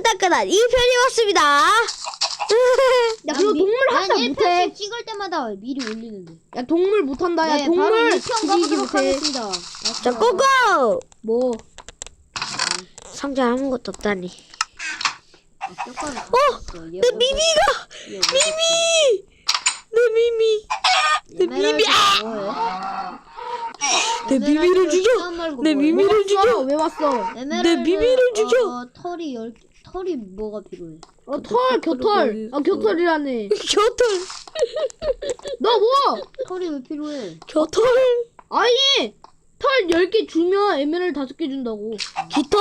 따끈따끈한 이 편이 왔습니다. 야 그리고 동물 난 못해 1편씩 찍을 때마다 미리 올리는데. 야 동물 못한다 야 네, 동물 1편 죽이지 가보도록 못해. 자, 고고! 뭐 상자 아무것도 없다니. 어? 내 미미가! 미미! 내 미미! 내 미미! 아! 내 미미를 죽여! 내 미미를 죽여! 왔어 왜 왔어 내 미미를 죽여! 어, 털이 열 털이 뭐가 필요해? 어털 겨털 아 겨털이라네 겨털! 너 뭐? 털이 왜 필요해? 겨털! 아니 털 10개 주면 에메랄드 5개 준다고 깃털?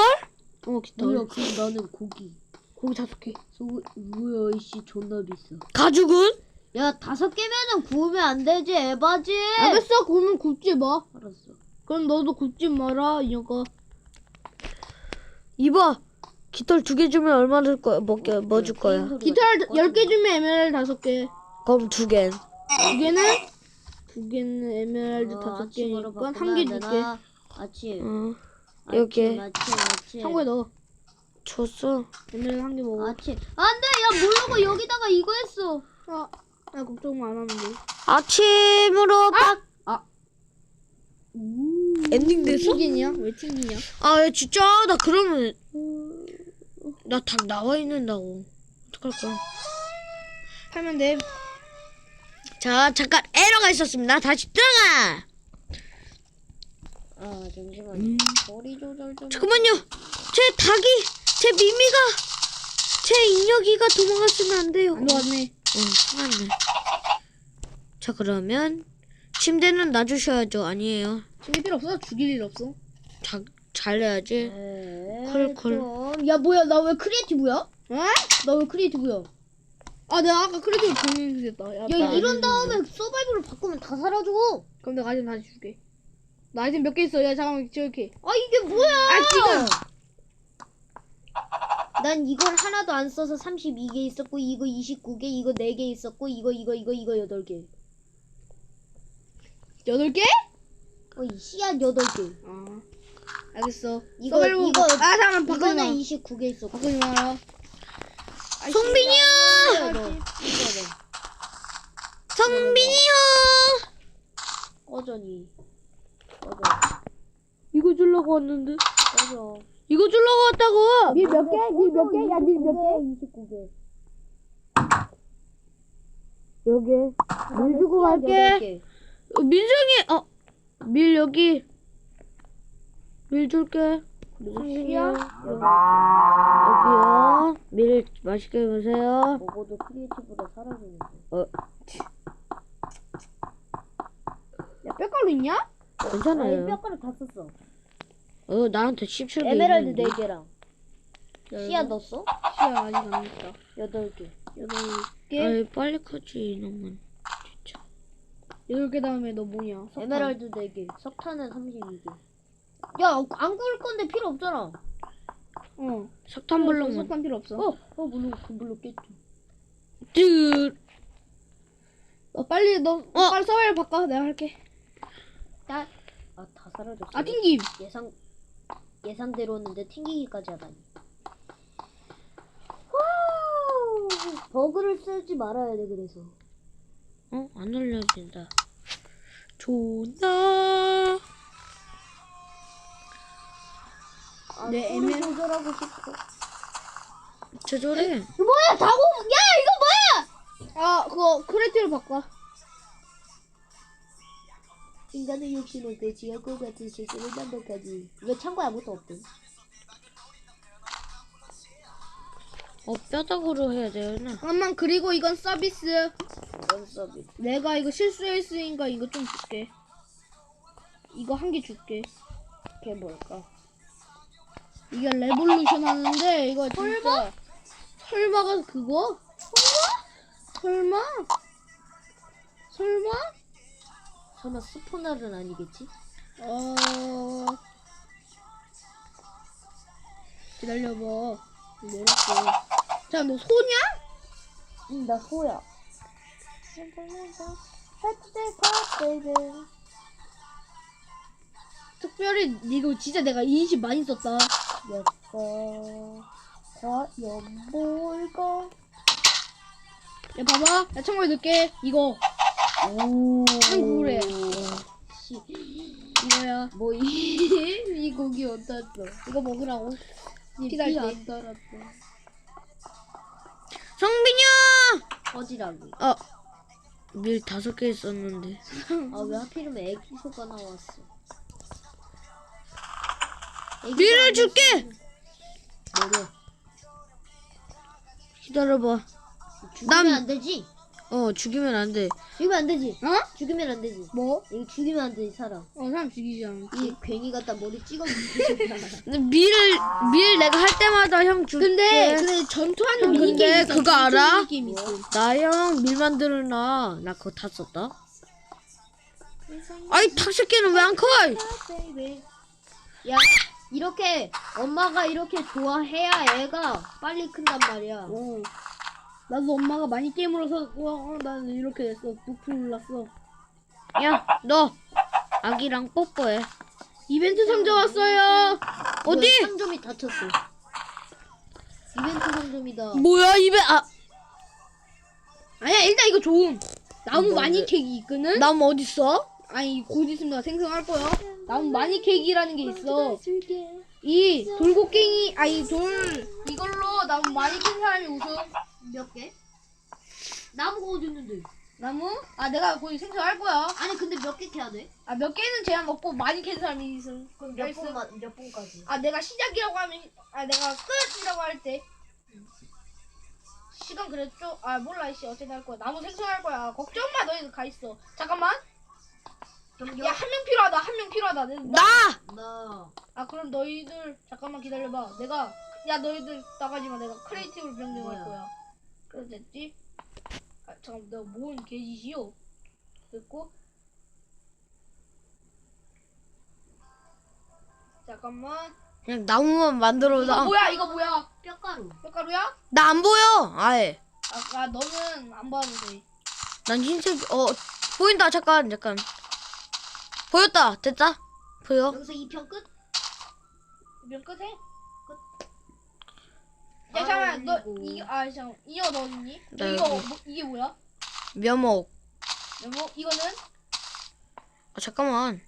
어 기털 뭐야? 그럼 나는 고기. 고기 5개 소 뭐야 이씨 존나 비싸. 가죽은? 야 다섯 개면은 구우면 안 되지 에바지. 알겠어 그러면 굽지 마 알았어. 그럼 너도 굽지 마라 이녀가 이봐! 깃털 두 개 주면 얼마 줄 거야? 먹게, 뭐 줄 거야? 깃털 10개 주면 에메랄드 5개 그럼 두 개. 두 개는 두 개는 에메랄드 어, 다섯 개니까 한개안 줄게. 아침. 어, 여기. 아침 아침. 창고에 넣어. 줬어. 에메랄드 한 개 먹어. 아침. 안돼 야 모르고 여기다가 이거 했어. 아, 나 걱정 안 하면 돼. 아침으로 딱! 엔딩 왜 됐어? 튕기냐? 왜 튕기냐? 아, 야, 진짜, 나 그러면, 나다 나와 있는다고. 어떡할 거야. 하면 돼. 자, 잠깐 에러가 있었습니다. 다시 들어가! 아 잠시만. 음. 거리 조절 좀. 잠깐만요. 제 닭이, 제 미미가, 제 인력이가 도망갔으면 안 돼요. 안 들어갔네. 응, 맞네. 자, 그러면, 침대는 놔주셔야죠. 아니에요. 죽일 필요 없어. 죽일 일 없어. 자, 잘해야지. 네, 콜콜. 좀. 야 뭐야 나 왜 크리에이티브야? 어? 나왜 크리에이티브야? 아, 내가 아까 크리티브 정리했다. 야, 야나 이런 다음에 서바이벌을 바꾸면 다 사라져. 그럼 내가 아이템 다시 줄게. 나 아이템 몇 개 있어. 야, 잠깐만 찍을게. 아 이게 뭐야? 아, 지금. 난 이걸 하나도 안 써서 32개 있었고 이거 29개 이거 4개 있었고 이거 이거 이거 이거 8개. 여덟 개? 어, 이 씨앗 8개. 아, 알겠어. 이거- 이거- 바- 아, 잠깐만 바꾸지 마. 이거는 29개 있었고. 바꾸지 마라. 이거 너. 이거 성빈이요! 너. 꺼져니. 꺼져. 이거 주려고 왔는데. 꺼져. 이거 주려고 왔다고! 니몇 개? 니 몇 개? 야, 니 몇 개? 29개. 여기. 물 주고 갈게. 어, 민정이, 어, 밀 여기. 밀 줄게. 성빈이야? 여기요. 밀 맛있게 드세요. 먹어도 크리에이티브가 사라지는데. 어, 야, 뼈가루 있냐? 아니 괜찮아요. 뼈가루 다 썼어. 어, 나한테 17개. 에메랄드 있는데. 4개랑. 씨앗 넣었어? 씨야, 아직 안 됐다. 8개. 여덟 개? 아이, 빨리 커지, 이놈은. 진짜. 여덟 개 다음에 너 뭐냐? 석탄. 에메랄드 4개. 석탄은 32개. 야, 안 구울 건데 필요 없잖아. 어. 석탄 블록만. 석탄 필요 없어. 어, 어, 물론 그 물론 깼죠. 뜨. 너 빨리 너 어. 빨리 서바이벌 바꿔. 내가 할게. 아, 다 사라졌어. 아 튕김. 예상 예상대로였는데 튕기기까지 하다니. 버그를 쓰지 말아야 돼 그래서. 어? 안 올려진다. 존나. 아, 네, 소리 애매- 조절하고 싶어. 제조래. 뭐야 다고? 야 이거 뭐야? 아 그거 크레이트로 바꿔. 인간의 욕심을 배치할 것 같은 실수를 반복하지. 왜 창고에 아무것도 없대? 어, 뼈다구로 해야 되나? 잠깐만 그리고 이건 서비스. 원 서비스. 내가 이거 실수했으니까 이거 좀 줄게. 이거 한 개 줄게. 그게 뭘까? 이게 레볼루션 하는데 이거 진짜 설마가 그거? 설마? 설마? 설마 스포날은 아니겠지? 어 기다려봐. 뭐랄까? 자너 소냐? 응, 나 소야. 특별히 이거 진짜 내가 인식 많이 썼다. 였어. 과연 뭘까? 야 봐봐, 야 청구해 넣을게. 이거 오. 한국래. 씨. 이거야. 뭐, 이, 이 고기 어디다 써? 이거 먹으라고. 때. 피안 달았어. 성빈이 어지라기. 형! 어. 밀 다섯 개 있었는데. 아, 왜 하필이면 애기 소가 나왔어? 안 줄게! 뭐래? 기다려봐. 죽이면 난- 안 되지? 어, 죽이면 안 돼. 죽이면 안 되지? 어? 죽이면 안 되지? 뭐? 이거 죽이면 안 되지, 사람. 어 사람 죽이지 않아. 이 괜히 갖다 머리 찍어. 근데 밀 내가 할 때마다 형 줄게. 근데 근데 전투하는 형, 미니 근데 게임 있어. 그거 알아? 미니 게임 있어. 나형 밀 만들어놔. 나 그거 다 썼다. 아이, 탁새끼는 왜 안 커? 야, 이렇게 엄마가 이렇게 좋아해야 애가 빨리 큰단 말이야. 어. 나도 엄마가 많이 게임을 해서 어, 나는 이렇게 됐어. 부풀 올랐어. 야, 너 아기랑 뽀뽀해. 이벤트 상자 왔어요. 어디? 상점이 닫혔어. 이벤트 상점이다. 뭐야, 입에, 아, 아니야 일단 이거 좋음. 나무 뭐, 많이 왜? 캐기 있거든. 남 어딨어? 아니 곧 있으면 내가 생성할 거야. 나무 많이 캐기라는 게 있어. 이 돌고갱이 아니 돌 이걸로 나무 많이 캔 사람이 우승. 몇 개? 나무가 어디 있는데? 나무? 아 내가 곧 생성할 거야. 아니 근데 몇 개 캐야 돼? 아 몇 개는 제한 없고 많이 캔 사람이 있음. 그럼 몇? 분만 몇 분까지? 아 내가 시작이라고 하면 아 내가 끝이라고 할 때 시간 그랬죠? 아 몰라 씨 어쨌든 할 거야 나무 생성할 거야 걱정 마 너희들 가 있어 잠깐만? 야 한 명 필요하다 한 명 필요하다 내- 나! 나. 아 그럼 너희들 잠깐만 기다려봐 내가 야 너희들 나가지마 내가 크리에이티브를 변경할 뭐야? 거야 그래 됐지? 아 잠깐 내가 뭔 개짓이요 됐고 잠깐만 그냥 나무만 만들어. 이거 나, 뭐야 이거 뭐야 뼈가루. 뼈가루야? 나 안 보여. 아예. 아, 아 너는 안 봐도 돼. 난 흰색, 어, 보인다. 잠깐, 잠깐. 보였다. 됐다. 보여. 여기서 2편 끝? 몇 끝에? 야 잠깐만 너 아이고. 아 잠깐 이거 너 어딨니? 너나 이거 여기. 뭐, 이게 뭐야? 면목. 여보 이거는? 아, 잠깐만.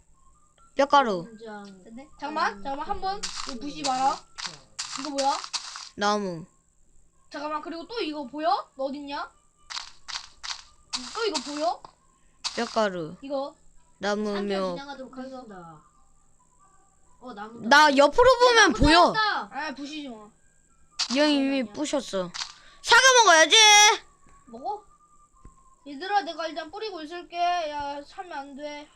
뼈가루. 장 됐네. 잠깐만 잠깐만 한번 이거 부시지 마라. 이거 뭐야? 나무. 잠깐만 그리고 또 이거 보여? 너 어딨냐? 또 이거 보여? 뼈가루. 이거 3편 나무며. 진행하도록 하겠습니다. 어 나무. 나 옆으로 보면 보여. 아 부시지 마. 이 형이 이미 부셨어. 사과 먹어야지. 먹어? 얘들아 내가 일단 뿌리고 있을게. 야 사면 안 돼.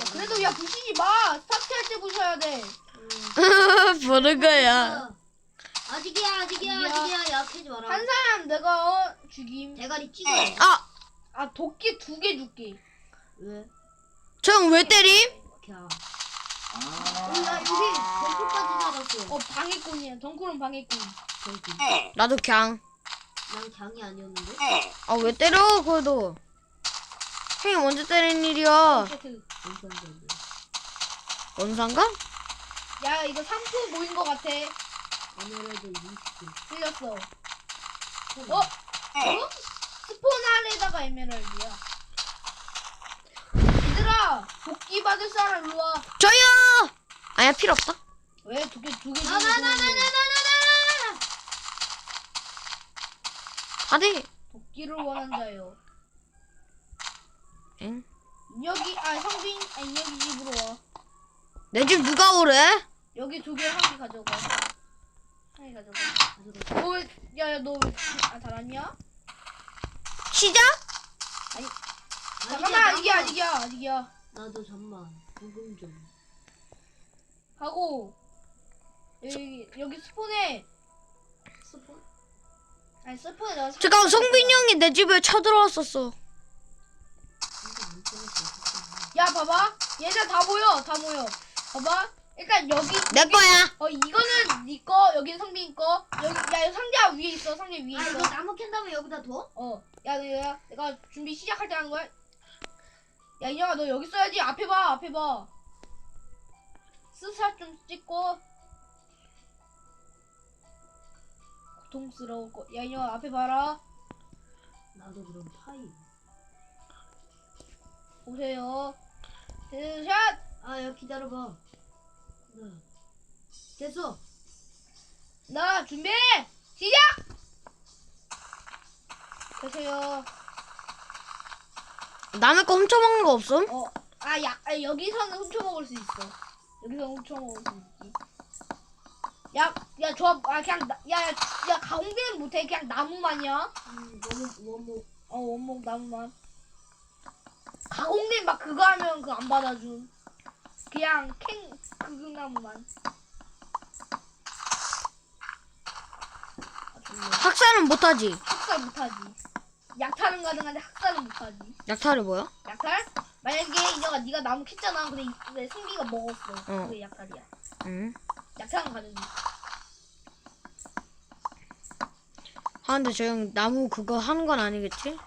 야 그래도 야 부시지 마. 스타트 할 때 부셔야 돼. 보는 거야. 아직이야 아직이야 아직이야. 아직이야 약해지 마라. 한 사람 내가 어, 죽임. 대가리 찍어. 아, 아 도끼 두 개 줄게. 왜? 저형왜 때림? 캬. 나 여기 덩크까지 살았어. 어 방해꾼이야. 덩쿨은 방해꾼. 덩크. 나도 갱. 난 강이 아니었는데. 아, 왜 때려, 그래도. 형이 먼저 때린 일이야. 세트. 원상가? 야 이거 3프 모인 것 같아. 에메랄드 20개. 틀렸어. 어? 어? 스폰 아래다가 에메랄드야. 얘들아 도끼 받을 사람 일로 와. 저요! 아니야, 필요 없다. 왜두 개 두 개? 나 나 나 나 나 나 나나. 다들. 도끼를 원한 자요. 엥? 여기 아 성빈 아 여기 집으로 와. 내 집 누가 오래? 여기 두 개 한 개 가져가. 한 개 가져가. 어, 너왜야 야 너 왜아 잘하냐? 시작? 잠깐만 아직이야 아직이야 아직이야. 나도 잠만. 부금 좀. 하고 여기 여기 스폰에 스폰? 아니 스폰에 내가 잠깐, 성빈 형이 내 집에 쳐들어왔었어. 이거 안 끊었어. 야 봐봐 얘네 다 모여 다 모여 봐봐 일단 여기 내 거야. 어 이거는 네 거 여기는 성빈 거 여기 야 상자 위에 있어 상자 위에 아 있어 이거 나무 캔 다음에 여기다 둬? 어야 내가 내가 준비 시작할 때 하는 거야 야 인형아 너 여기 써야지 앞에 봐 앞에 봐 스샷 좀 찍고 고통스러울 거. 야, 이거 앞에 봐라. 나도 그럼 파이. 보세요. 샷! 아, 야 기다려봐. 네. 됐어. 나 준비! 시작! 보세요. 남의 거 훔쳐먹는 거 없음? 어, 아, 야, 아, 여기서는 훔쳐먹을 수 있어. 여기서 훔쳐먹을 수 있지. 야, 야, 저, 아, 그냥, 나, 야, 야, 야, 가운데는 못해. 그냥 나무만이야. 음, 너무 원목. 어, 원목 나무만. 가공대 막 그거 하면 그거 안 받아줌. 그냥 캥, 그거 나무만. 아, 좋네. 학살은 못하지. 학살 못하지. 약탈은 가능한데 학살은 못하지. 약탈이 뭐야? 약탈? 만약에 이녀가 네가 나무 캤잖아. 근데, 이- 근데 승비가 먹었어. 어. 그게 약탈이야. 응. 약탈은 가능해. 아 근데 저 형 나무 그거 하는 건 아니겠지?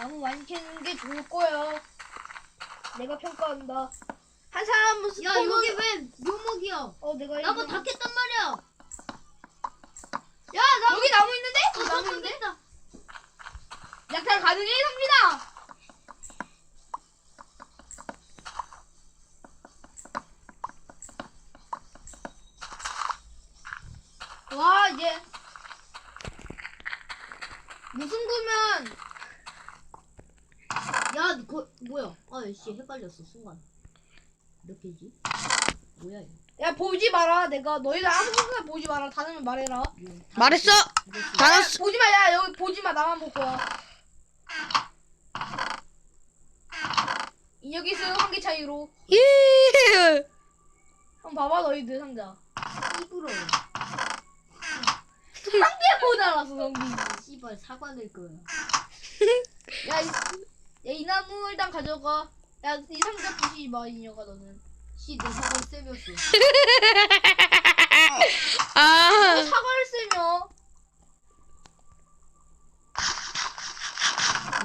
나무 많이 캐는 게 좋을 거야. 내가 평가한다. 한 사람은 야, 스포는- 여기 왜 묘목이야? 어 내가 이거- 다 깼단 말이야. 야, 나 여기 나무 있는데? 어, 나무 다 있는데? 약탈 가능해, 성민아. 와, 이제 무슨 구면 야, 거, 뭐야? 아, 씨, 헷갈렸어, 순간. 몇 개지? 뭐야, 이거? 야 보지 마라. 내가 너희들 아무거나 보지 마라. 다르면 말해라. 이거 다- 말했어. 다 야, 났어. 보지 마. 야 여기 보지 마. 나만 볼 거야. 승한개 차이로. 예. 한번 봐봐 너희들 상자. 입으로. 한개못 알았어 성빈이. 씨발, 사과 낼 거야. 야, 이, 야, 이 나무 일단 가져가. 야, 이 상자 부시지 마, 인혁아, 너는. 씨, 내 사과 쌤이었어. 아. 너 사과를 쓰며.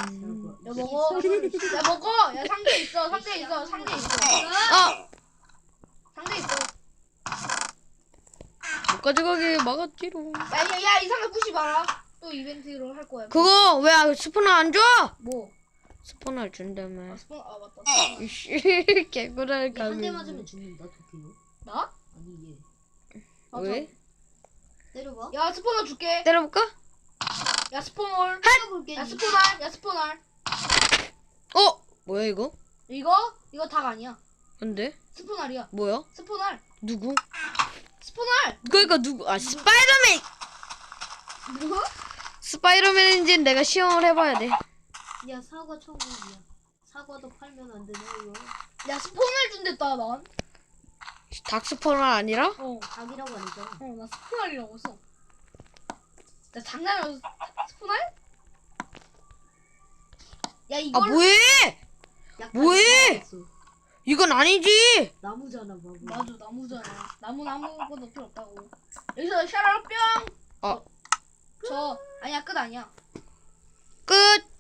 음. 야, 먹어. 야, 먹어. 야, 상자 있어, 상자 있어, 상자 있어. 아. 상자 있어. 못 가져가게 막았지롱. 야, 야, 야, 이 상자 부시지 마라. 또 이벤트로 할 거야. 그거 왜 스포너 안 줘? 뭐? 스포너 준다며. 아, 스폰, 아, 맞다. 이씨 개구랄 한 감이. 대 맞으면 죽는다, 도끼로. 나? 아니, 얘. 아, 왜? 때려봐. 야, 스포너 줄게. 때려볼까? 야, 스포널. 때려볼게. 야, 스포널. 야, 스포널. 어? 뭐야 이거? 이거? 이거 닭 아니야. 근데 스포널이야. 뭐야? 스포널. 누구? 스포널. 그러니까 누구? 아 스파이더맨. 뭐? 스파이더맨인지 내가 시험을 해봐야 돼. 야, 사과 천국이야. 사과도 팔면 안 되네, 이거. 야, 스포널 준댔다, 난. 닭 스포너 아니라? 어. 닭이라고 안 했잖아. 어, 나 스포날이라고 써. 나 장난으로 스포날? 야, 아 이걸 뭐해? 약간 뭐해? 이건 아니지. 나무잖아, 바보. 맞아, 나무잖아. 나무 나무 것도 필요 없다고. 여기서 샤라로 뿅. 어. 저 아니야 끝 아니야. 끝.